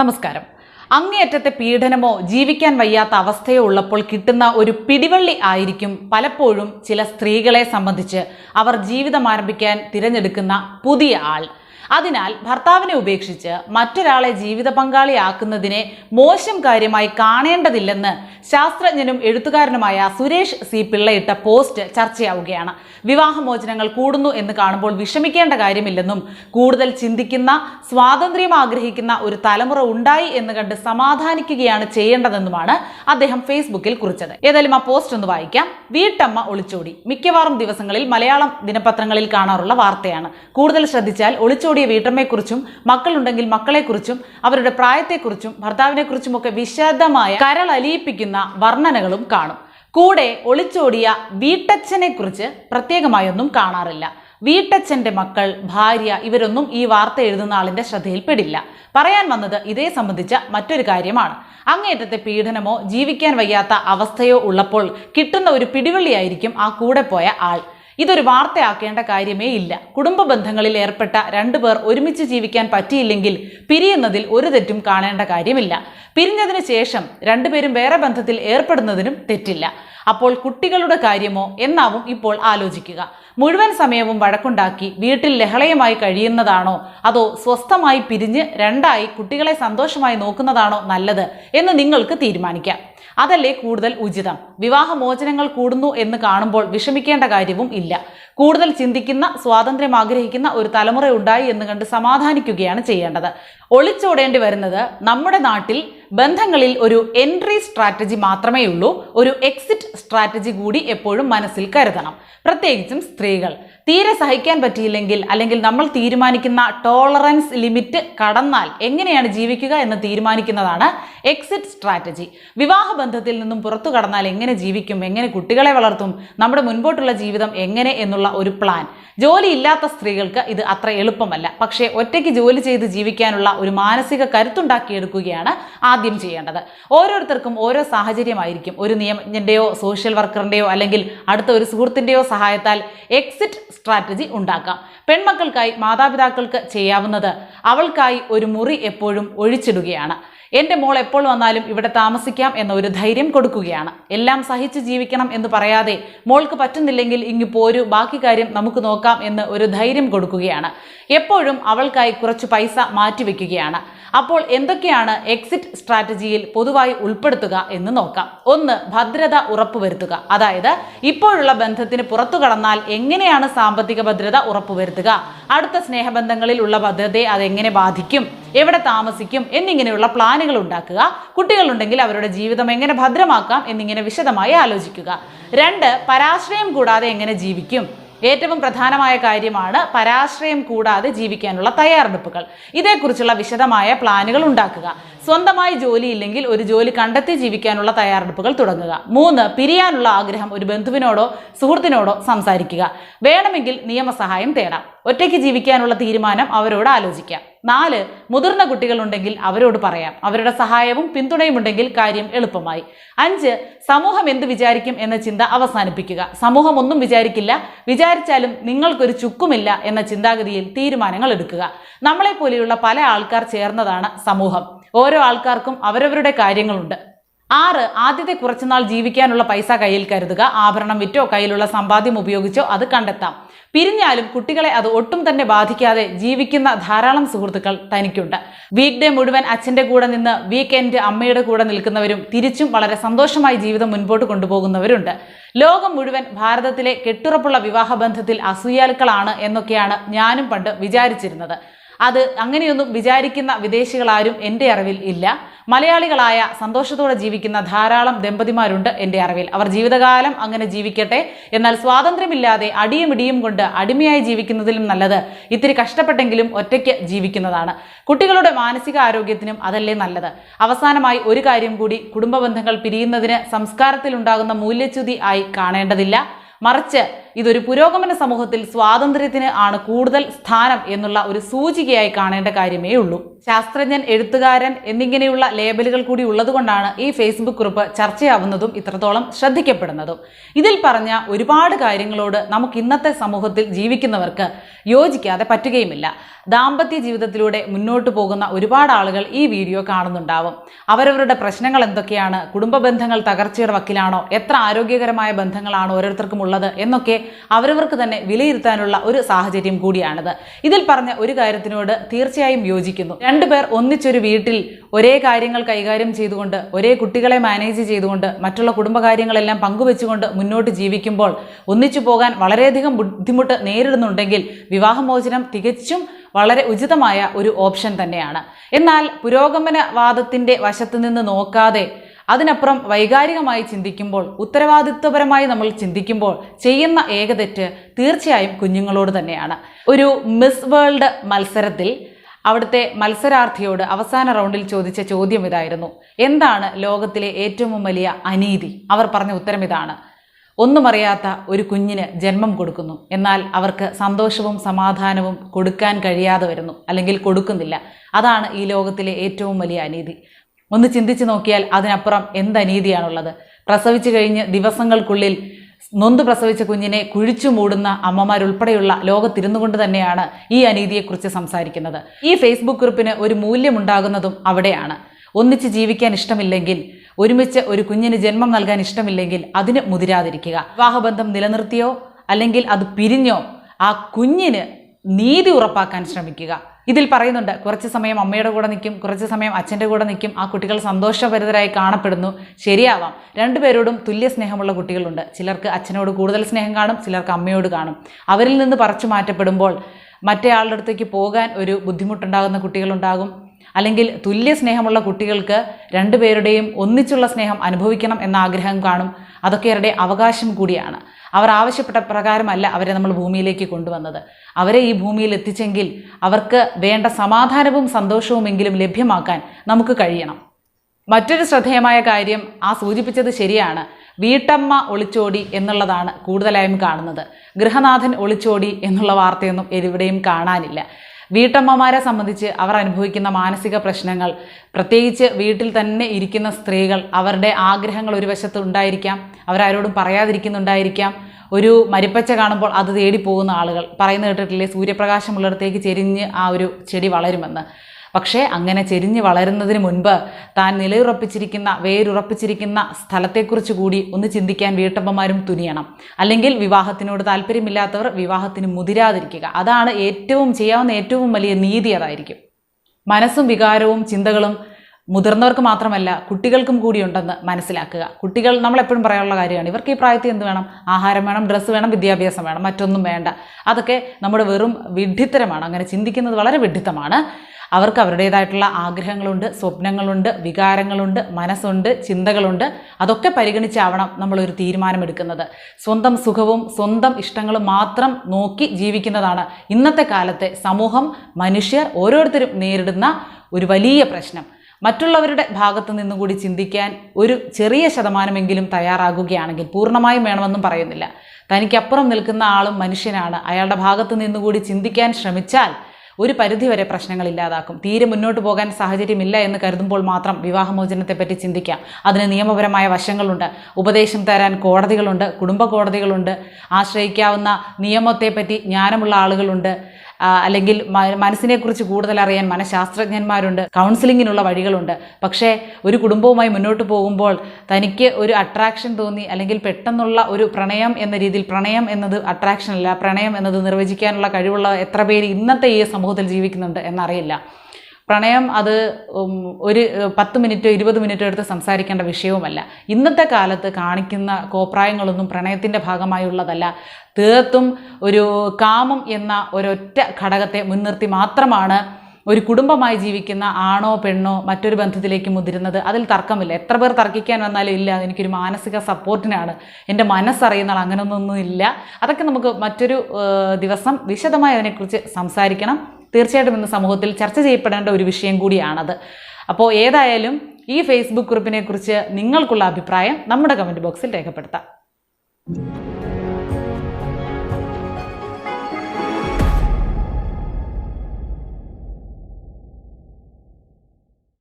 നമസ്കാരം. അങ്ങേയറ്റത്തെ പീഡനമോ ജീവിക്കാൻ വയ്യാത്ത അവസ്ഥയോ ഉള്ളപ്പോൾ കിട്ടുന്ന ഒരു പിടിവള്ളി ആയിരിക്കും പലപ്പോഴും ചില സ്ത്രീകളെ സംബന്ധിച്ച് അവർ ജീവിതം ആരംഭിക്കാൻ തിരഞ്ഞെടുക്കുന്ന പുതിയ ആൾ. അതിനാൽ ഭർത്താവിനെ ഉപേക്ഷിച്ച് മറ്റൊരാളെ ജീവിത പങ്കാളിയാക്കുന്നതിനെ മോശം കാര്യമായി കാണേണ്ടതില്ലെന്ന് ശാസ്ത്രജ്ഞനും എഴുത്തുകാരനുമായ സുരേഷ് സി പിള്ളയിട്ട പോസ്റ്റ് ചർച്ചയാവുകയാണ്. വിവാഹമോചനങ്ങൾ കൂടുന്നു എന്ന് കാണുമ്പോൾ വിഷമിക്കേണ്ട കാര്യമില്ലെന്നും കൂടുതൽ ചിന്തിക്കുന്ന സ്വാതന്ത്ര്യം ആഗ്രഹിക്കുന്ന ഒരു തലമുറ ഉണ്ടായി എന്ന് കണ്ട് സമാധാനിക്കുകയാണ് ചെയ്യേണ്ടതെന്നുമാണ് അദ്ദേഹം ഫേസ്ബുക്കിൽ കുറിച്ചത്. ഏതായാലും ആ പോസ്റ്റ് ഒന്ന് വായിക്കാം. വീട്ടമ്മ ഒളിച്ചോടി. മിക്കവാറും ദിവസങ്ങളിൽ മലയാളം ദിനപത്രങ്ങളിൽ കാണാറുള്ള വാർത്തയാണ്. കൂടുതൽ ശ്രദ്ധിച്ചാൽ ഒളിച്ചോടിയ വീട്ടമ്മയെക്കുറിച്ചും മക്കളുണ്ടെങ്കിൽ മക്കളെക്കുറിച്ചും അവരുടെ പ്രായത്തെക്കുറിച്ചും ഭർത്താവിനെക്കുറിച്ചുമൊക്കെ വിശദമായ കരളലിയിപ്പിക്കുന്ന വർണനകളും കാണും. കൂടെ ഒളിച്ചോടിയ വീട്ടച്ഛനെക്കുറിച്ച് പ്രത്യേകമായൊന്നും കാണാറില്ല. വീട്ടച്ഛന്റെ മക്കൾ ഭാര്യ ഇവരൊന്നും ഈ വാർത്ത എഴുതുന്ന ആളിന്റെ ശ്രദ്ധയിൽപ്പെടില്ല. പറയാൻ വന്നത് ഇതേ സംബന്ധിച്ച മറ്റൊരു കാര്യമാണ്. അങ്ങേറ്റത്തെ പീഡനമോ ജീവിക്കാൻ വയ്യാത്ത അവസ്ഥയോ ഉള്ളപ്പോൾ കിട്ടുന്ന ഒരു പിടിവള്ളിയായിരിക്കും ആ കൂടെ പോയ ആൾ. ഇതൊരു വാർത്തയാക്കേണ്ട കാര്യമേ ഇല്ല. കുടുംബ ബന്ധങ്ങളിൽ ഏർപ്പെട്ട രണ്ടുപേർ ഒരുമിച്ച് ജീവിക്കാൻ പറ്റിയില്ലെങ്കിൽ പിരിയുന്നതിൽ ഒരു തെറ്റും കാണേണ്ട കാര്യമില്ല. പിരിഞ്ഞതിന് ശേഷം രണ്ടുപേരും വേറെ ബന്ധത്തിൽ ഏർപ്പെടുന്നതിനും തെറ്റില്ല. അപ്പോൾ കുട്ടികളുടെ കാര്യമോ എന്നാവും ഇപ്പോൾ ആലോചിക്കുക. മുഴുവൻ സമയവും വഴക്കുണ്ടാക്കി വീട്ടിൽ ലഹളയമായി കഴിയുന്നതാണോ? അതോ സ്വസ്ഥമായി പിരിഞ്ഞ് രണ്ടായി കുട്ടികളെ സന്തോഷമായി നോക്കുന്നതാണോ നല്ലത് എന്ന് നിങ്ങൾക്ക് തീരുമാനിക്കാം. അതല്ലേ കൂടുതൽ ഉചിതം? വിവാഹമോചനങ്ങൾ കൂടുന്നു എന്ന് കാണുമ്പോൾ വിഷമിക്കേണ്ട കാര്യവും ഇല്ല. കൂടുതൽ ചിന്തിക്കുന്ന സ്വാതന്ത്ര്യം ആഗ്രഹിക്കുന്ന ഒരു തലമുറ ഉണ്ടായി എന്ന് കണ്ട് സമാധാനിക്കുകയാണ് ചെയ്യേണ്ടത്. ഒളിച്ചോടേണ്ടി വരുന്നത് നമ്മുടെ നാട്ടിൽ ബന്ധങ്ങളിൽ ഒരു എൻട്രി സ്ട്രാറ്റജി മാത്രമേ ഉള്ളൂ. ഒരു എക്സിറ്റ് സ്ട്രാറ്റജി കൂടി എപ്പോഴും മനസ്സിൽ കരുതണം. പ്രത്യേകിച്ചും സ്ത്രീകൾ. തീരെ സഹിക്കാൻ പറ്റിയില്ലെങ്കിൽ അല്ലെങ്കിൽ നമ്മൾ തീരുമാനിക്കുന്ന ടോളറൻസ് ലിമിറ്റ് കടന്നാൽ എങ്ങനെയാണ് ജീവിക്കുക എന്ന് തീരുമാനിക്കുന്നതാണ് എക്സിറ്റ് സ്ട്രാറ്റജി വിവാഹ ബന്ധത്തിൽ നിന്നും പുറത്തു കടന്നാൽ എങ്ങനെ ജീവിക്കും? എങ്ങനെ കുട്ടികളെ വളർത്തും? നമ്മുടെ മുൻപോട്ടുള്ള ജീവിതം എങ്ങനെ എന്നുള്ള ഒരു പ്ലാൻ ജോലി ഇല്ലാത്ത സ്ത്രീകൾക്ക് ഇത് അത്ര എളുപ്പമല്ല. പക്ഷേ ഒറ്റയ്ക്ക് ജോലി ചെയ്ത് ജീവിക്കാനുള്ള ഒരു മാനസിക കരുത്തുണ്ടാക്കിയെടുക്കുകയാണ് ആദ്യം ചെയ്യേണ്ടത്. ഓരോരുത്തർക്കും ഓരോ സാഹചര്യമായിരിക്കും. ഒരു നിയമജ്ഞന്റെയോ സോഷ്യൽ വർക്കറിന്റെയോ അല്ലെങ്കിൽ അടുത്ത ഒരു സുഹൃത്തിന്റെയോ സഹായത്താൽ എക്സിറ്റ് സ്ട്രാറ്റജി ഉണ്ടാക്കാം. പെൺമക്കൾക്കായി മാതാപിതാക്കൾക്ക് ചെയ്യാവുന്നത് അവൾക്കായി ഒരു മുറി എപ്പോഴും ഒഴിച്ചിടുകയാണ്. എന്റെ മോൾ എപ്പോൾ വന്നാലും ഇവിടെ താമസിക്കാം എന്ന ഒരു ധൈര്യം കൊടുക്കുകയാണ്. എല്ലാം സഹിച്ച് ജീവിക്കണം എന്ന് പറയാതെ മോൾക്ക് പറ്റുന്നില്ലെങ്കിൽ ഇങ്ങ് പോരൂ ബാക്കി കാര്യം നമുക്ക് നോക്കാം എന്ന് ഒരു ധൈര്യം കൊടുക്കുകയാണ്. എപ്പോഴും അവൾക്കായി കുറച്ച് പൈസ മാറ്റിവെക്കുകയാണ്. അപ്പോൾ എന്തൊക്കെയാണ് എക്സിറ്റ് സ്ട്രാറ്റജിയിൽ പൊതുവായി ഉൾപ്പെടുത്തുക എന്ന് നോക്കാം. ഒന്ന് ഭദ്രത ഉറപ്പുവരുത്തുക. അതായത് ഇപ്പോഴുള്ള ബന്ധത്തിന് പുറത്തു കടന്നാൽ എങ്ങനെയാണ് സാമ്പത്തിക ഭദ്രത ഉറപ്പുവരുത്തുക? അടുത്ത സ്നേഹബന്ധങ്ങളിൽ ഉള്ള ഭദ്രതയെ അതെങ്ങനെ ബാധിക്കും? എവിടെ താമസിക്കും? എന്നിങ്ങനെയുള്ള പ്ലാനുകൾ ഉണ്ടാക്കുക. കുട്ടികളുണ്ടെങ്കിൽ അവരുടെ ജീവിതം എങ്ങനെ ഭദ്രമാക്കാം എന്നിങ്ങനെ വിശദമായി ആലോചിക്കുക. രണ്ട് പരാശ്രയം കൂടാതെ എങ്ങനെ ജീവിക്കും? ഏറ്റവും പ്രധാനമായ കാര്യമാണ് പരാശ്രയം കൂടാതെ ജീവിക്കാനുള്ള തയ്യാറെടുപ്പുകൾ. ഇതേക്കുറിച്ചുള്ള വിശദമായ പ്ലാനുകൾ ഉണ്ടാക്കുക. സ്വന്തമായി ജോലി ഇല്ലെങ്കിൽ ഒരു ജോലി കണ്ടെത്തി ജീവിക്കാനുള്ള തയ്യാറെടുപ്പുകൾ തുടങ്ങുക. മൂന്ന് പിരിയാനുള്ള ആഗ്രഹം ഒരു ബന്ധുവിനോടോ സുഹൃത്തിനോടോ സംസാരിക്കുക. വേണമെങ്കിൽ നിയമസഹായം തേടാം. ഒറ്റയ്ക്ക് ജീവിക്കാനുള്ള തീരുമാനം അവരോട് ആലോചിക്കാം. നാല് മുതിർന്ന കുട്ടികളുണ്ടെങ്കിൽ അവരോട് പറയാം. അവരുടെ സഹായവും പിന്തുണയും ഉണ്ടെങ്കിൽ കാര്യം എളുപ്പമായി. അഞ്ച് സമൂഹം എന്ത് വിചാരിക്കും എന്ന ചിന്ത അവസാനിപ്പിക്കുക. സമൂഹം ഒന്നും വിചാരിക്കില്ല. വിചാരിച്ചാലും നിങ്ങൾക്കൊരു ചുക്കുമില്ല എന്ന ചിന്താഗതിയിൽ തീരുമാനങ്ങൾ എടുക്കുക. നമ്മളെ പോലെയുള്ള പല ആൾക്കാർ ചേർന്നതാണ് സമൂഹം. ഓരോ ആൾക്കാർക്കും അവരവരുടെ കാര്യങ്ങളുണ്ട്. ആറ് ആദ്യത്തെ കുറച്ചുനാൾ ജീവിക്കാനുള്ള പൈസ കയ്യിൽ കരുതുക. ആഭരണം വിറ്റോ കയ്യിലുള്ള സമ്പാദ്യം ഉപയോഗിച്ചോ അത് കണ്ടെത്താം. പിരിഞ്ഞാലും കുട്ടികളെ അത് ഒട്ടും തന്നെ ബാധിക്കാതെ ജീവിക്കുന്ന ധാരാളം സുഹൃത്തുക്കൾ തനിക്കുണ്ട്. വീക്ക് ഡേ മുഴുവൻ അച്ഛന്റെ കൂടെ നിന്ന് വീക്കെൻഡ് അമ്മയുടെ കൂടെ നിൽക്കുന്നവരും തിരിച്ചും വളരെ സന്തോഷമായി ജീവിതം മുൻപോട്ട് കൊണ്ടുപോകുന്നവരുണ്ട്. ലോകം മുഴുവൻ ഭാരതത്തിലെ കെട്ടുറപ്പുള്ള വിവാഹബന്ധത്തിൽ അസൂയാലുക്കളാണ് എന്നൊക്കെയാണ് ഞാനും പണ്ട് വിചാരിച്ചിരുന്നത്. അത് അങ്ങനെയൊന്നും വിചാരിക്കുന്ന വിദേശികളാരും എന്റെ അറിവിൽ ഇല്ല. മലയാളികളായ സന്തോഷത്തോടെ ജീവിക്കുന്ന ധാരാളം ദമ്പതിമാരുണ്ട് എന്റെ അറിവിൽ. അവർ ജീവിതകാലം അങ്ങനെ ജീവിക്കട്ടെ. എന്നാൽ സ്വാതന്ത്ര്യമില്ലാതെ അടിയും ഇടിയും കൊണ്ട് അടിമയായി ജീവിക്കുന്നതിലും നല്ലത് ഇത്തിരി കഷ്ടപ്പെട്ടെങ്കിലും ഒറ്റയ്ക്ക് ജീവിക്കുന്നതാണ്. കുട്ടികളുടെ മാനസിക ആരോഗ്യത്തിനും അതല്ലേ നല്ലത്. അവസാനമായി ഒരു കാര്യം കൂടി കുടുംബ ബന്ധങ്ങൾ പിരിയുന്നതിന് സംസ്കാരത്തിലുണ്ടാകുന്ന മൂല്യച്യുതി ആയി കാണേണ്ടതില്ല. മറിച്ച് ഇതൊരു പുരോഗമന സമൂഹത്തിൽ സ്വാതന്ത്ര്യത്തിന് ആണ് കൂടുതൽ സ്ഥാനം എന്നുള്ള ഒരു സൂചികയായി കാണേണ്ട കാര്യമേ ഉള്ളൂ. ശാസ്ത്രജ്ഞൻ എഴുത്തുകാരൻ എന്നിങ്ങനെയുള്ള ലേബലുകൾ കൂടി ഉള്ളതുകൊണ്ടാണ് ഈ ഫേസ്ബുക്ക് കുറിപ്പ് ചർച്ചയാവുന്നതും ഇത്രത്തോളം ശ്രദ്ധിക്കപ്പെടുന്നതും. ഇതിൽ പറഞ്ഞ ഒരുപാട് കാര്യങ്ങളോട് നമുക്ക് ഇന്നത്തെ സമൂഹത്തിൽ ജീവിക്കുന്നവർക്ക് യോജിക്കാതെ പറ്റുകയുമില്ല. ദാമ്പത്യ ജീവിതത്തിലൂടെ മുന്നോട്ട് പോകുന്ന ഒരുപാട് ആളുകൾ ഈ വീഡിയോ കാണുന്നുണ്ടാവും. അവരവരുടെ പ്രശ്നങ്ങൾ എന്തൊക്കെയാണ്? കുടുംബ ബന്ധങ്ങൾ തകർച്ചയുടെ വക്കിലാണോ? എത്ര ആരോഗ്യകരമായ ബന്ധങ്ങളാണ് ഓരോരുത്തർക്കും ഉള്ളത്? എന്നൊക്കെ അവരവർക്ക് തന്നെ വിലയിരുത്താനുള്ള ഒരു സാഹചര്യം കൂടിയാണിത്. ഇതിൽ പറഞ്ഞ ഒരു കാര്യത്തിനോട് തീർച്ചയായും യോജിക്കുന്നു. രണ്ടുപേർ ഒന്നിച്ചൊരു വീട്ടിൽ ഒരേ കാര്യങ്ങൾ കൈകാര്യം ചെയ്തുകൊണ്ട് ഒരേ കുട്ടികളെ മാനേജ് ചെയ്തുകൊണ്ട് മറ്റുള്ള കുടുംബകാര്യങ്ങളെല്ലാം പങ്കുവെച്ചുകൊണ്ട് മുന്നോട്ട് ജീവിക്കുമ്പോൾ ഒന്നിച്ചു പോകാൻ വളരെയധികം ബുദ്ധിമുട്ട് നേരിടുന്നുണ്ടെങ്കിൽ വിവാഹമോചനം തികച്ചും വളരെ ഉചിതമായ ഒരു ഓപ്ഷൻ തന്നെയാണ്. എന്നാൽ പുരോഗമനവാദത്തിന്റെ വശത്ത് നിന്ന് നോക്കാതെ അതിനപ്പുറം വൈകാരികമായി ചിന്തിക്കുമ്പോൾ ഉത്തരവാദിത്വപരമായി നമ്മൾ ചിന്തിക്കുമ്പോൾ ചെയ്യുന്ന ഏക തെറ്റ് തീർച്ചയായും കുഞ്ഞുങ്ങളോട് തന്നെയാണ്. ഒരു മിസ് വേൾഡ് മത്സരത്തിൽ അവിടുത്തെ മത്സരാർത്ഥിയോട് അവസാന റൗണ്ടിൽ ചോദിച്ച ചോദ്യം ഇതായിരുന്നു. എന്താണ് ലോകത്തിലെ ഏറ്റവും വലിയ അനീതി? അവർ പറഞ്ഞ ഉത്തരം ഇതാണ്. ഒന്നും അറിയാത്ത ഒരു കുഞ്ഞിന് ജന്മം കൊടുക്കുന്നു. എന്നാൽ അവർക്ക് സന്തോഷവും സമാധാനവും കൊടുക്കാൻ കഴിയാതെ വരുന്നു. അല്ലെങ്കിൽ കൊടുക്കുന്നില്ല. അതാണ് ഈ ലോകത്തിലെ ഏറ്റവും വലിയ അനീതി. ഒന്ന് ചിന്തിച്ചു നോക്കിയാൽ അതിനപ്പുറം എന്ത് അനീതിയാണുള്ളത് പ്രസവിച്ചു കഴിഞ്ഞ് ദിവസങ്ങൾക്കുള്ളിൽ നൊന്ത് പ്രസവിച്ച കുഞ്ഞിനെ കുഴിച്ചു മൂടുന്ന അമ്മമാരുൾപ്പെടെയുള്ള ലോകത്തിരുന്നു കൊണ്ട് തന്നെയാണ് ഈ അനീതിയെക്കുറിച്ച് സംസാരിക്കുന്നത്. ഈ ഫേസ്ബുക്ക് ഗ്രൂപ്പിന് ഒരു മൂല്യമുണ്ടാകുന്നതും അവിടെയാണ്. ഒന്നിച്ച് ജീവിക്കാൻ ഇഷ്ടമില്ലെങ്കിൽ ഒരുമിച്ച് ഒരു കുഞ്ഞിന് ജന്മം നൽകാൻ ഇഷ്ടമില്ലെങ്കിൽ അതിന് മുതിരാതിരിക്കുക. വിവാഹബന്ധം നിലനിർത്തിയോ അല്ലെങ്കിൽ അത് പിരിഞ്ഞോ ആ കുഞ്ഞിന് നീതി ഉറപ്പാക്കാൻ ശ്രമിക്കുക. ഇതിൽ പറയുന്നുണ്ട് കുറച്ച് സമയം അമ്മയുടെ കൂടെ നിൽക്കും കുറച്ച് സമയം അച്ഛന്റെ കൂടെ നിൽക്കും ആ കുട്ടികൾ സന്തോഷഭരിതരായി കാണപ്പെടുന്നു ശരിയാവാം. രണ്ടുപേരോടും തുല്യ സ്നേഹമുള്ള കുട്ടികളുണ്ട്. ചിലർക്ക് അച്ഛനോട് കൂടുതൽ സ്നേഹം കാണും ചിലർക്ക് അമ്മയോട് കാണും. അവരിൽ നിന്ന് പറിച്ചു മാറ്റപ്പെടുമ്പോൾ മറ്റേ ആളുടെ അടുത്തേക്ക് പോകാൻ ഒരു ബുദ്ധിമുട്ടുണ്ടാകുന്ന കുട്ടികളുണ്ടാകും. അല്ലെങ്കിൽ തുല്യ സ്നേഹമുള്ള കുട്ടികൾക്ക് രണ്ടുപേരുടെയും ഒന്നിച്ചുള്ള സ്നേഹം അനുഭവിക്കണം എന്ന ആഗ്രഹം കാണും. അതൊക്കെ അവരുടെ അവകാശം കൂടിയാണ്. അവർ ആവശ്യപ്പെട്ട പ്രകാരമല്ല അവരെ നമ്മൾ ഭൂമിയിലേക്ക് കൊണ്ടുവന്നത്. അവരെ ഈ ഭൂമിയിൽ എത്തിച്ചെങ്കിൽ അവർക്ക് വേണ്ട സമാധാനവും സന്തോഷവുമെങ്കിലും ലഭ്യമാക്കാൻ നമുക്ക് കഴിയണം. മറ്റൊരു ശ്രദ്ധേയമായ കാര്യം ആ സൂചിപ്പിച്ചത് ശരിയാണ്. വീട്ടമ്മ ഒളിച്ചോടി എന്നുള്ളതാണ് കൂടുതലായും കാണുന്നത്. ഗൃഹനാഥൻ ഒളിച്ചോടി എന്നുള്ള വാർത്തയൊന്നും എവിടെയും കാണാനില്ല. വീട്ടമ്മമാരെ സംബന്ധിച്ച് അവർ അനുഭവിക്കുന്ന മാനസിക പ്രശ്നങ്ങൾ പ്രത്യേകിച്ച് വീട്ടിൽ തന്നെ ഇരിക്കുന്ന സ്ത്രീകൾ അവരുടെ ആഗ്രഹങ്ങൾ ഒരു വശത്ത് ഉണ്ടായിരിക്കാം അവരാരോടും പറയാതിരിക്കുന്നുണ്ടായിരിക്കാം. ഒരു മരിപ്പച്ച കാണുമ്പോൾ അത് തേടി പോകുന്ന ആളുകൾ. പറയുന്ന കേട്ടിട്ടില്ലേ? സൂര്യപ്രകാശമുള്ളിടത്തേക്ക് ചെരിഞ്ഞ് ആ ഒരു ചെടി വളരുമെന്ന്. പക്ഷേ അങ്ങനെ ചെരിഞ്ഞ് വളരുന്നതിന് മുൻപ് താൻ നിലയുറപ്പിച്ചിരിക്കുന്ന വേരുറപ്പിച്ചിരിക്കുന്ന സ്ഥലത്തെക്കുറിച്ച് കൂടി ഒന്ന് ചിന്തിക്കാൻ വീട്ടമ്മമാരും തുനിയണം. അല്ലെങ്കിൽ വിവാഹത്തിനോട് താല്പര്യമില്ലാത്തവർ വിവാഹത്തിന് മുതിരാതിരിക്കുക. അതാണ് ഏറ്റവും ചെയ്യാവുന്ന ഏറ്റവും വലിയ നീതി അതായിരിക്കും. മനസ്സും വികാരവും ചിന്തകളും മുതിർന്നവർക്ക് മാത്രമല്ല കുട്ടികൾക്കും കൂടിയുണ്ടെന്ന് മനസ്സിലാക്കുക. കുട്ടികൾ നമ്മളെപ്പോഴും പറയാനുള്ള കാര്യമാണ്. ഇവർക്ക് ഈ പ്രായത്തിൽ എന്ത് വേണം? ആഹാരം വേണം ഡ്രസ്സ് വേണം വിദ്യാഭ്യാസം വേണം മറ്റൊന്നും വേണ്ട. അതൊക്കെ നമ്മുടെ വെറും വിഡ്ഢിത്തരമാണ്. അങ്ങനെ ചിന്തിക്കുന്നത് വളരെ വിഡ്ഢിത്തമാണ്. അവർക്ക് അവരുടേതായിട്ടുള്ള ആഗ്രഹങ്ങളുണ്ട് സ്വപ്നങ്ങളുണ്ട് വികാരങ്ങളുണ്ട് മനസ്സുണ്ട് ചിന്തകളുണ്ട്. അതൊക്കെ പരിഗണിച്ചാവണം നമ്മളൊരു തീരുമാനമെടുക്കുന്നത്. സ്വന്തം സുഖവും സ്വന്തം ഇഷ്ടങ്ങളും മാത്രം നോക്കി ജീവിക്കുന്നതാണ് ഇന്നത്തെ കാലത്തെ സമൂഹം. മനുഷ്യർ ഓരോരുത്തരും നേരിടുന്ന ഒരു വലിയ പ്രശ്നം. മറ്റുള്ളവരുടെ ഭാഗത്തു നിന്നും കൂടി ചിന്തിക്കാൻ ഒരു ചെറിയ ശതമാനമെങ്കിലും തയ്യാറാകുകയാണെങ്കിൽ പൂർണമായും വേണമെന്നും പറയുന്നില്ല. തനിക്കപ്പുറം നിൽക്കുന്ന ആളും മനുഷ്യനാണ്. അയാളുടെ ഭാഗത്തു നിന്നുകൂടി ചിന്തിക്കാൻ ശ്രമിച്ചാൽ ഒരു പരിധിവരെ പ്രശ്നങ്ങൾ ഇല്ലാതാക്കും. തീരെ മുന്നോട്ട് പോകാൻ സാഹചര്യമില്ല എന്ന് കരുതുമ്പോൾ മാത്രം വിവാഹമോചനത്തെപ്പറ്റി ചിന്തിക്കാം. അതിന് നിയമപരമായ വശങ്ങളുണ്ട്. ഉപദേശം തരാൻ കോടതികളുണ്ട്. കുടുംബ കോടതികളുണ്ട്. ആശ്രയിക്കാവുന്ന നിയമത്തെപ്പറ്റി ജ്ഞാനമുള്ള ആളുകളുണ്ട്. അല്ലെങ്കിൽ മനസ്സിനെ മനസ്സിനെക്കുറിച്ച് കൂടുതൽ അറിയാൻ മനഃശാസ്ത്രജ്ഞന്മാരുണ്ട് കൗൺസിലിങ്ങിനുള്ള വഴികളുണ്ട്. പക്ഷേ ഒരു കുടുംബവുമായി മുന്നോട്ട് പോകുമ്പോൾ തനിക്ക് ഒരു അട്രാക്ഷൻ തോന്നി അല്ലെങ്കിൽ പെട്ടെന്നുള്ള ഒരു പ്രണയം എന്ന രീതിയിൽ പ്രണയം എന്നത് അട്രാക്ഷൻ അല്ല പ്രണയം എന്നത് നിർവചിക്കാനുള്ള കഴിവുള്ള എത്ര പേര് ഇന്നത്തെ ഈ സമൂഹത്തിൽ ജീവിക്കുന്നുണ്ട് എന്നറിയില്ല. പ്രണയം അത് ഒരു പത്ത് മിനിറ്റോ ഇരുപത് മിനിറ്റോ എടുത്ത് സംസാരിക്കേണ്ട വിഷയവുമല്ല. ഇന്നത്തെ കാലത്ത് കാണിക്കുന്ന കോപ്രായങ്ങളൊന്നും പ്രണയത്തിന്റെ ഭാഗമായുള്ളതല്ല. തീർത്തും ഒരു കാമം എന്ന ഒരൊറ്റ ഘടകത്തെ മുൻനിർത്തി മാത്രമാണ് ഒരു കുടുംബമായി ജീവിക്കുന്ന ആണോ പെണ്ണോ മറ്റൊരു ബന്ധത്തിലേക്ക് മുതിരുന്നത്. അതിൽ തർക്കമില്ല. എത്ര പേർ തർക്കിക്കാൻ വന്നാലും ഇല്ല. എനിക്കൊരു മാനസിക സപ്പോർട്ടിനാണ്. എന്റെ മനസ്സറിയുന്ന അങ്ങനെയൊന്നൊന്നും അങ്ങനെയൊന്നും ഇല്ല. അതൊക്കെ നമുക്ക് മറ്റൊരു ദിവസം വിശദമായി അതിനെക്കുറിച്ച് സംസാരിക്കണം. തീർച്ചയായിട്ടും ഇന്ന് സമൂഹത്തിൽ ചർച്ച ചെയ്യപ്പെടേണ്ട ഒരു വിഷയം കൂടിയാണത്. അപ്പോൾ ഏതായാലും ഈ ഫേസ്ബുക്ക് ഗ്രൂപ്പിനെ കുറിച്ച് നിങ്ങൾക്കുള്ള അഭിപ്രായം നമ്മുടെ കമന്റ് ബോക്സിൽ രേഖപ്പെടുത്താം.